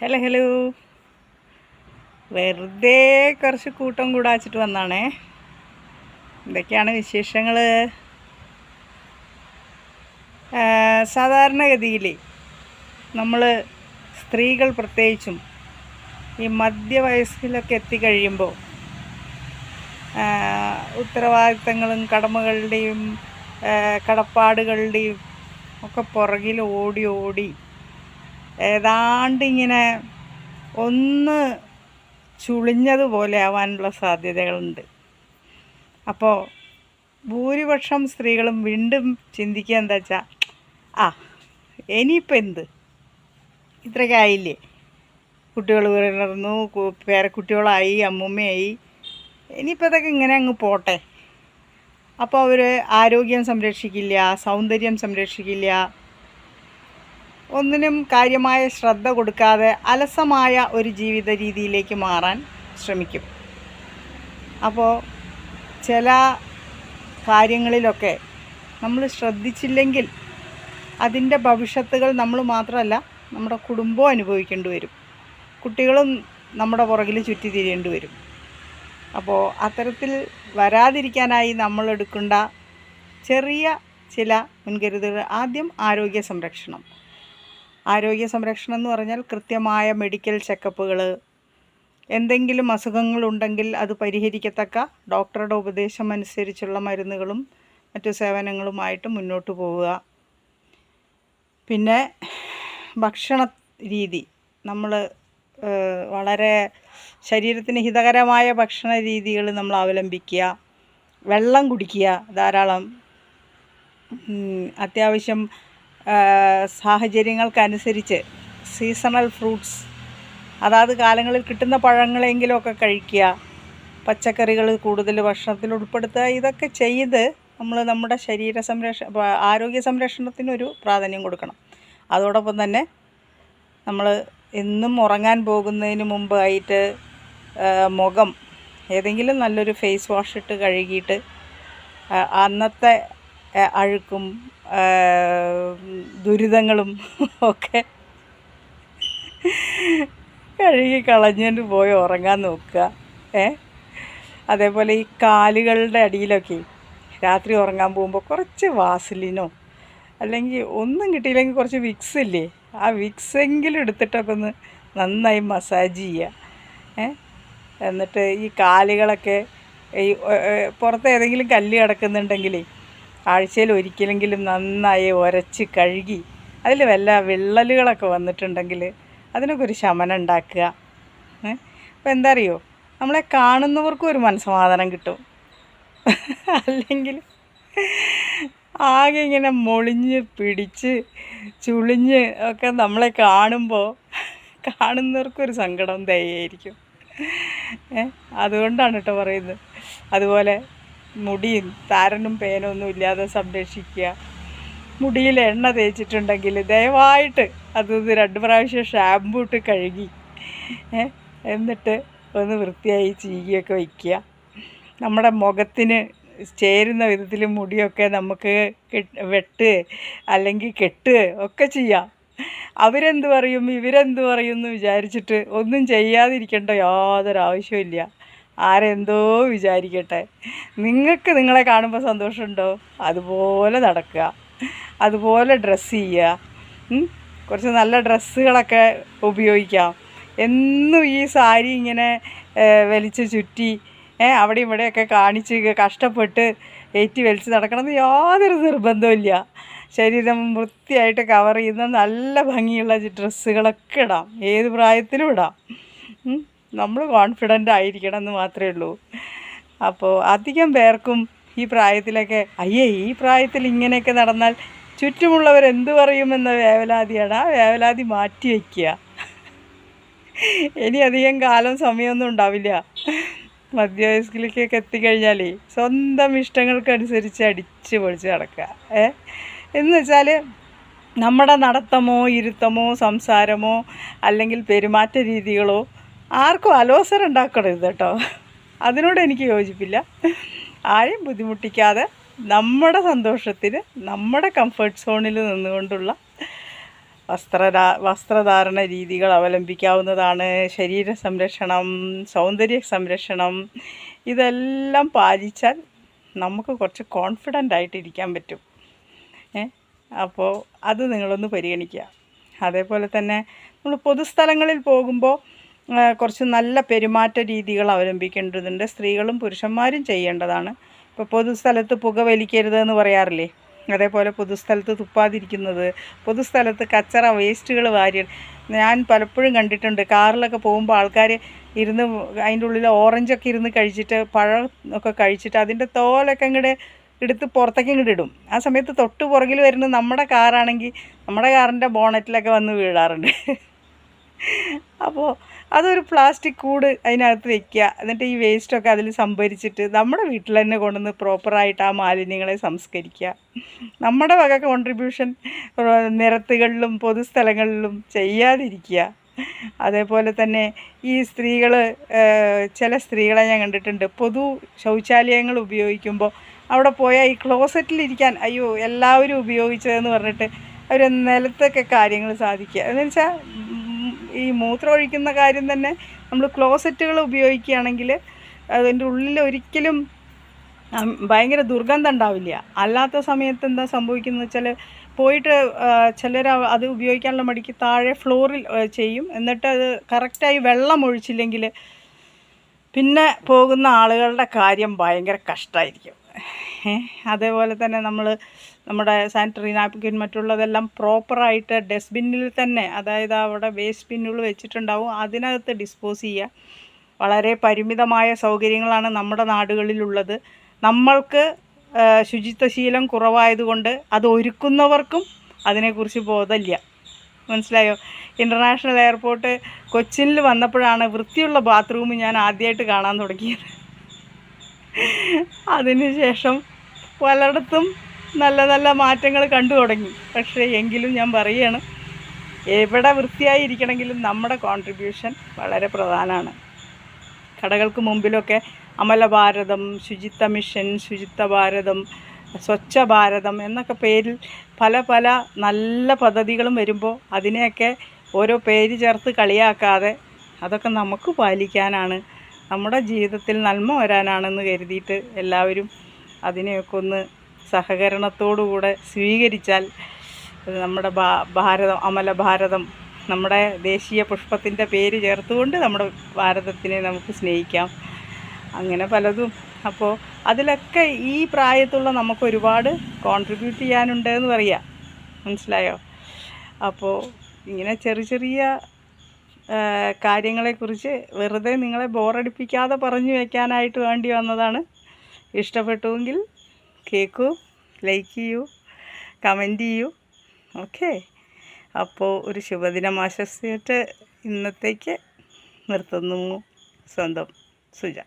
Hello hello വെറുതെ കുറച്ച് കൂട്ടം കൂടാച്ചിട്ട് വന്നാണേ. എന്തൊക്കെയാണ് വിശേഷങ്ങൾ സാധാരണഗതിയിൽ നമ്മൾ സ്ത്രീകൾ പ്രത്യേകിച്ചും ഈ മധ്യവയസ്സിലൊക്കെ എത്തിക്കഴിയുമ്പോൾ ഉത്തരവാദിത്തങ്ങളും കടമകളുടെയും കടപ്പാടുകളുടെയും ഒക്കെ പുറകിൽ ഓടി ഓടി ഏതാണ്ട് ഇങ്ങനെ ഒന്ന് ചുളിഞ്ഞതുപോലെ ആവാനുള്ള സാധ്യതകളുണ്ട്. അപ്പോൾ ഭൂരിപക്ഷം സ്ത്രീകളും വീണ്ടും ചിന്തിക്കുക എന്താ വെച്ചാൽ ആ ഇനിയിപ്പോൾ എന്ത്? ഇത്രയൊക്കെ ആയില്ലേ? കുട്ടികൾ കു- പേരക്കുട്ടികളായി അമ്മൂമ്മയായി. ഇനിയിപ്പോൾ ഇതൊക്കെ ഇങ്ങനെ അങ്ങ് പോട്ടെ. അപ്പോൾ അവർ ആരോഗ്യം സംരക്ഷിക്കില്ല സൗന്ദര്യം സംരക്ഷിക്കില്ല ഒന്നിനും കാര്യമായ ശ്രദ്ധ കൊടുക്കാതെ അലസമായ ഒരു ജീവിത രീതിയിലേക്ക് മാറാൻ ശ്രമിക്കും. അപ്പോൾ ചില കാര്യങ്ങളിലൊക്കെ നമ്മൾ ശ്രദ്ധിച്ചില്ലെങ്കിൽ അതിന്റെ ഭവിഷ്യത്തുകൾ നമ്മൾ മാത്രമല്ല നമ്മുടെ കുടുംബവും അനുഭവിക്കേണ്ടി വരും. കുട്ടികളും നമ്മുടെ പുറകിൽ ചുറ്റി തിരിയേണ്ടി വരും. അപ്പോൾ അത്തരത്തിൽ വരാതിരിക്കാനായി നമ്മൾ എടുക്കേണ്ട ചെറിയ ചില മുൻകരുതലുകൾ ആദ്യം ആരോഗ്യ സംരക്ഷണം. ആരോഗ്യ സംരക്ഷണം എന്ന് പറഞ്ഞാൽ കൃത്യമായ മെഡിക്കൽ ചെക്കപ്പുകൾ എന്തെങ്കിലും അസുഖങ്ങളുണ്ടെങ്കിൽ അത് പരിഹരിക്കത്തക്ക ഡോക്ടറുടെ ഉപദേശം അനുസരിച്ചുള്ള മരുന്നുകളും മറ്റു സേവനങ്ങളുമായിട്ട് മുന്നോട്ട് പോവുക. പിന്നെ ഭക്ഷണ രീതി. നമ്മൾ വളരെ ശരീരത്തിന് ഹിതകരമായ ഭക്ഷണ രീതികൾ നമ്മൾ അവലംബിക്കുക. വെള്ളം കുടിക്കുക ധാരാളം. അത്യാവശ്യം സാഹചര്യങ്ങൾക്കനുസരിച്ച് സീസണൽ ഫ്രൂട്ട്സ് അതാത് കാലങ്ങളിൽ കിട്ടുന്ന പഴങ്ങളെങ്കിലുമൊക്കെ കഴിക്കുക. പച്ചക്കറികൾ കൂടുതൽ ഭക്ഷണത്തിൽ ഉൾപ്പെടുത്തുക. ഇതൊക്കെ ചെയ്ത് നമ്മൾ നമ്മുടെ ശരീര സംരക്ഷ ആരോഗ്യ സംരക്ഷണത്തിനൊരു പ്രാധാന്യം കൊടുക്കണം. അതോടൊപ്പം തന്നെ നമ്മൾ എന്നും ഉറങ്ങാൻ പോകുന്നതിന് മുമ്പായിട്ട് മുഖം ഏതെങ്കിലും നല്ലൊരു ഫേസ് വാഷ് ഇട്ട് കഴുകിയിട്ട് അന്നത്തെ അഴുക്കും ദുരിതങ്ങളും ഒക്കെ കഴുകി കളഞ്ഞുകൊണ്ട് പോയി ഉറങ്ങാൻ നോക്കുക. ഏ? അതേപോലെ ഈ കാലുകളുടെ അടിയിലൊക്കെ രാത്രി ഉറങ്ങാൻ പോകുമ്പോൾ കുറച്ച് വാസലിനോ അല്ലെങ്കിൽ ഒന്നും കിട്ടിയില്ലെങ്കിൽ കുറച്ച് വിക്സ് ഇല്ലേ? ആ വിക്സ് എങ്കിലും എടുത്തിട്ടൊക്കെ ഒന്ന് നന്നായി മസാജ് ചെയ്യുക. ഏ? എന്നിട്ട് ഈ കാലുകളൊക്കെ ഈ പുറത്ത് ഏതെങ്കിലും കല്ല് കിടക്കുന്നുണ്ടെങ്കിലേ ആഴ്ചയിൽ ഒരിക്കലെങ്കിലും നന്നായി ഉരച്ച് കഴുകി അതിൽ വല്ല വിള്ളലുകളൊക്കെ വന്നിട്ടുണ്ടെങ്കിൽ അതിനൊക്കെ ഒരു ശമനം ഉണ്ടാക്കുക. അപ്പോൾ എന്താ അറിയോ നമ്മളെ കാണുന്നവർക്കും ഒരു മനസ്സമാധാനം കിട്ടും. അല്ലെങ്കിൽ ആകെ ഇങ്ങനെ മൊളിഞ്ഞ് പിടിച്ച് ചുളിഞ്ഞ് ഒക്കെ നമ്മളെ കാണുമ്പോൾ കാണുന്നവർക്കൊരു സങ്കടം ദയായിരിക്കും അതുകൊണ്ടാണ് കേട്ടോ പറയുന്നത്. അതുപോലെ മുടിയും താരനും പേനൊന്നും ഇല്ലാതെ സംരക്ഷിക്കുക. മുടിയിൽ എണ്ണ തേച്ചിട്ടുണ്ടെങ്കിൽ ദയവായിട്ട് അത് രണ്ട് പ്രാവശ്യം ഷാമ്പൂ ഇട്ട് കഴുകി എന്നിട്ട് ഒന്ന് വൃത്തിയായി ചീകിയൊക്കെ വയ്ക്കുക. നമ്മുടെ മുഖത്തിന് ചേരുന്ന വിധത്തിൽ മുടിയൊക്കെ നമുക്ക് വെട്ട് അല്ലെങ്കിൽ കെട്ട് ഒക്കെ ചെയ്യാം. അവരെന്ത് പറയും ഇവരെന്ത് പറയും എന്ന് വിചാരിച്ചിട്ട് ഒന്നും ചെയ്യാതിരിക്കേണ്ട യാതൊരു ആവശ്യമില്ല ആരെന്തോ വിചാരിക്കട്ടെ. നിങ്ങൾക്ക് നിങ്ങളെ കാണുമ്പോൾ സന്തോഷമുണ്ടോ? അതുപോലെ നടക്കുക. അതുപോലെ ഡ്രസ്സ് ചെയ്യുക. കുറച്ച് നല്ല ഡ്രസ്സുകളൊക്കെ ഉപയോഗിക്കാം. എന്നും ഈ സാരി ഇങ്ങനെ വലിച്ച് ചുറ്റി അവിടെ ഇവിടെയൊക്കെ കാണിച്ച് കഷ്ടപ്പെട്ട് ഏറ്റി വലിച്ച് നടക്കണമെന്ന് യാതൊരു നിർബന്ധമില്ല ശരീരം വൃത്തിയായിട്ട് കവർ ചെയ്യുന്ന നല്ല ഭംഗിയുള്ള ഡ്രസ്സുകളൊക്കെ ഇടാം. ഏത് പ്രായത്തിലും ഇടാം. നമ്മൾ കോൺഫിഡന്റ് ആയിരിക്കണം എന്ന് മാത്രമേ ഉള്ളൂ. അപ്പോൾ അധികം പേർക്കും ഈ പ്രായത്തിലൊക്കെ അയ്യേ ഈ പ്രായത്തിൽ ഇങ്ങനെയൊക്കെ നടന്നാൽ ചുറ്റുമുള്ളവർ എന്ത് പറയുമെന്ന വേവലാതിയാണ്. ആ വേവലാതി മാറ്റി വയ്ക്കുക ഇനി അധികം കാലം സമയമൊന്നും ഉണ്ടാവില്ല. മധ്യവയസ്കിലേക്കൊക്കെ എത്തിക്കഴിഞ്ഞാലേ സ്വന്തം ഇഷ്ടങ്ങൾക്കനുസരിച്ച് അടിച്ച് പൊളിച്ച് നടക്കുക. ഏ? എന്ന് വെച്ചാൽ നമ്മുടെ നടത്തമോ ഇരുത്തമോ സംസാരമോ അല്ലെങ്കിൽ പെരുമാറ്റ രീതികളോ ആർക്കും അലോസരം ഉണ്ടാക്കരുത് കേട്ടോ. അതിനോട് എനിക്ക് യോജിപ്പില്ല. ആരെയും ബുദ്ധിമുട്ടിക്കാതെ നമ്മുടെ സന്തോഷത്തിന് നമ്മുടെ കംഫർട്ട് സോണിൽ നിന്നുകൊണ്ടുള്ള വസ്ത്രധാ വസ്ത്രധാരണ രീതികൾ അവലംബിക്കാവുന്നതാണ്. ശരീര സംരക്ഷണം സൗന്ദര്യ സംരക്ഷണം ഇതെല്ലാം പാലിച്ചാൽ നമുക്ക് കുറച്ച് കോൺഫിഡന്റ് ആയിട്ടിരിക്കാൻ പറ്റും. ഏ? അപ്പോൾ അത് നിങ്ങളൊന്ന് പരിഗണിക്കുക. അതേപോലെ തന്നെ നമ്മൾ പൊതുസ്ഥലങ്ങളിൽ പോകുമ്പോൾ കുറച്ച് നല്ല പെരുമാറ്റ രീതികൾ അവലംബിക്കേണ്ടതുണ്ട്. സ്ത്രീകളും പുരുഷന്മാരും ചെയ്യേണ്ടതാണ്. ഇപ്പോൾ പൊതുസ്ഥലത്ത് പുകവലിക്കരുത് എന്ന് പറയാറില്ലേ? അതേപോലെ പൊതുസ്ഥലത്ത് തുപ്പാതിരിക്കുന്നത് പൊതുസ്ഥലത്ത് കച്ചറ വേസ്റ്റുകൾ വാരി ഞാൻ പലപ്പോഴും കണ്ടിട്ടുണ്ട്. കാറിലൊക്കെ പോകുമ്പോൾ ആൾക്കാർ ഇരുന്ന് അതിന്റെ ഉള്ളിൽ ഓറഞ്ചൊക്കെ ഇരുന്ന് കഴിച്ചിട്ട് പഴം ഒക്കെ കഴിച്ചിട്ട് അതിന്റെ തോലൊക്കെ ഇങ്ങോട്ട് എടുത്ത് പുറത്തേക്ക് ഇങ്ങോട്ട് ഇടും. ആ സമയത്ത് തൊട്ട് പുറകിൽ വരുന്ന നമ്മുടെ കാറാണെങ്കിൽ നമ്മുടെ കാറിന്റെ ബോണറ്റിലൊക്കെ വന്ന് വീഴാറുണ്ട്. അപ്പോൾ അതൊരു പ്ലാസ്റ്റിക് കൂട് അതിനകത്ത് വെക്കുക. എന്നിട്ട് ഈ വേസ്റ്റൊക്കെ അതിൽ സംഭരിച്ചിട്ട് നമ്മുടെ വീട്ടിൽ തന്നെ കൊണ്ടുവന്ന് പ്രോപ്പറായിട്ട് ആ മാലിന്യങ്ങളെ സംസ്കരിക്കുക. നമ്മുടെ വക കോൺട്രിബ്യൂഷൻ നിരത്തുകളിലും പൊതുസ്ഥലങ്ങളിലും ചെയ്യാതിരിക്കുക. അതേപോലെ തന്നെ ഈ സ്ത്രീകൾ ചില സ്ത്രീകളെ ഞാൻ കണ്ടിട്ടുണ്ട്. പൊതു ശൗചാലയങ്ങൾ ഉപയോഗിക്കുമ്പോൾ അവിടെ പോയാൽ ഈ ക്ലോസറ്റിലിരിക്കാൻ അയ്യോ എല്ലാവരും ഉപയോഗിച്ചതെന്ന് പറഞ്ഞിട്ട് അവർ നിലത്തൊക്കെ കാര്യങ്ങൾ സാധിക്കുക. എന്ന് വെച്ചാൽ ഈ മൂത്രം ഒഴിക്കുന്ന കാര്യം തന്നെ നമ്മൾ ക്ലോസറ്റുകൾ ഉപയോഗിക്കുകയാണെങ്കിൽ അതിന്റെ ഉള്ളിൽ ഒരിക്കലും ഭയങ്കര ദുർഗന്ധം ഉണ്ടാവില്ല. അല്ലാത്ത സമയത്ത് എന്താ സംഭവിക്കുന്നത് വെച്ചാൽ പോയിട്ട് ചിലർ അത് ഉപയോഗിക്കാനുള്ള മടിക്ക് താഴെ ഫ്ലോറിൽ ചെയ്യും. എന്നിട്ട് അത് കറക്റ്റായി വെള്ളം ഒഴിച്ചില്ലെങ്കിൽ പിന്നെ പോകുന്ന ആളുകളുടെ കാര്യം ഭയങ്കര കഷ്ടമായിരിക്കും അതേപോലെ തന്നെ നമ്മൾ നമ്മുടെ സാനിറ്ററി നാപ്കിൻ മറ്റുള്ളതെല്ലാം പ്രോപ്പറായിട്ട് ഡസ്റ്റ്ബിന്നിൽ തന്നെ അതായത് അവിടെ വേസ്റ്റ് ബിന്നുകൾ വെച്ചിട്ടുണ്ടാവും അതിനകത്ത് ഡിസ്പോസ് ചെയ്യുക വളരെ പരിമിതമായ സൗകര്യങ്ങളാണ് നമ്മുടെ നാടുകളിലുള്ളത്. നമ്മൾക്ക് ശുചിത്വശീലം കുറവായതുകൊണ്ട് അത് ഒരുക്കുന്നവർക്കും അതിനെക്കുറിച്ച് ബോധമില്ല. മനസ്സിലായോ? ഇന്റർനാഷണൽ എയർപോർട്ട് കൊച്ചിനിൽ വന്നപ്പോഴാണ് വൃത്തിയുള്ള ബാത്റൂം ഞാൻ ആദ്യമായിട്ട് കാണാൻ തുടങ്ങിയത്. അതിനുശേഷം പലയിടത്തും നല്ല നല്ല മാറ്റങ്ങൾ കണ്ടു തുടങ്ങി. പക്ഷേ എങ്കിലും ഞാൻ പറയുകയാണ് എവിടെ വൃത്തിയായി ഇരിക്കണമെങ്കിലും നമ്മുടെ കോൺട്രിബ്യൂഷൻ വളരെ പ്രധാനമാണ്. കടകൾക്ക് മുമ്പിലൊക്കെ അമല ഭാരതം ശുചിത്വ മിഷൻ ശുചിത്വ ഭാരതം സ്വച്ഛ ഭാരതം എന്നൊക്കെ പേരിൽ പല പല നല്ല പദ്ധതികളും വരുമ്പോൾ അതിനെയൊക്കെ ഓരോ പേര് ചേർത്ത് കളിയാക്കാതെ അതൊക്കെ നമുക്ക് പാലിക്കാനാണ്. നമ്മുടെ ജീവിതത്തിൽ നന്മ വരാനാണെന്ന് കരുതിയിട്ട് എല്ലാവരും അതിനെയൊക്കെ ഒന്ന് സഹകരണത്തോടുകൂടെ സ്വീകരിച്ചാൽ നമ്മുടെ ഭാരതം അമല ഭാരതം നമ്മുടെ ദേശീയ പുഷ്പത്തിന്റെ പേര് ചേർത്തുകൊണ്ട് നമ്മുടെ ഭാരതത്തിനെ നമുക്ക് സ്നേഹിക്കാം. അങ്ങനെ പലതും. അപ്പോൾ അതിലൊക്കെ ഈ പ്രായത്തുള്ള നമുക്ക് ഒരുപാട് കോൺട്രിബ്യൂട്ട് ചെയ്യാനുണ്ട് എന്ന് പറയാം. മനസ്സിലായോ? അപ്പോൾ ഇങ്ങനെ ചെറിയ ചെറിയ കാര്യങ്ങളെക്കുറിച്ച് വെറുതെ നിങ്ങളെ ബോറടിപ്പിക്കാതെ പറഞ്ഞു വയ്ക്കാനായിട്ട് വേണ്ടി വന്നതാണ് ഇഷ്ടപ്പെട്ടുവെങ്കിൽ കേൾക്കൂ ലൈക്ക് ചെയ്യൂ കമന്റ് ചെയ്യൂ ഓക്കെ. അപ്പോൾ ഒരു ശുഭദിനം ആശംസിച്ചിട്ട് ഇന്നത്തേക്ക് നിർത്തുന്നു സ്വന്തം സുജ.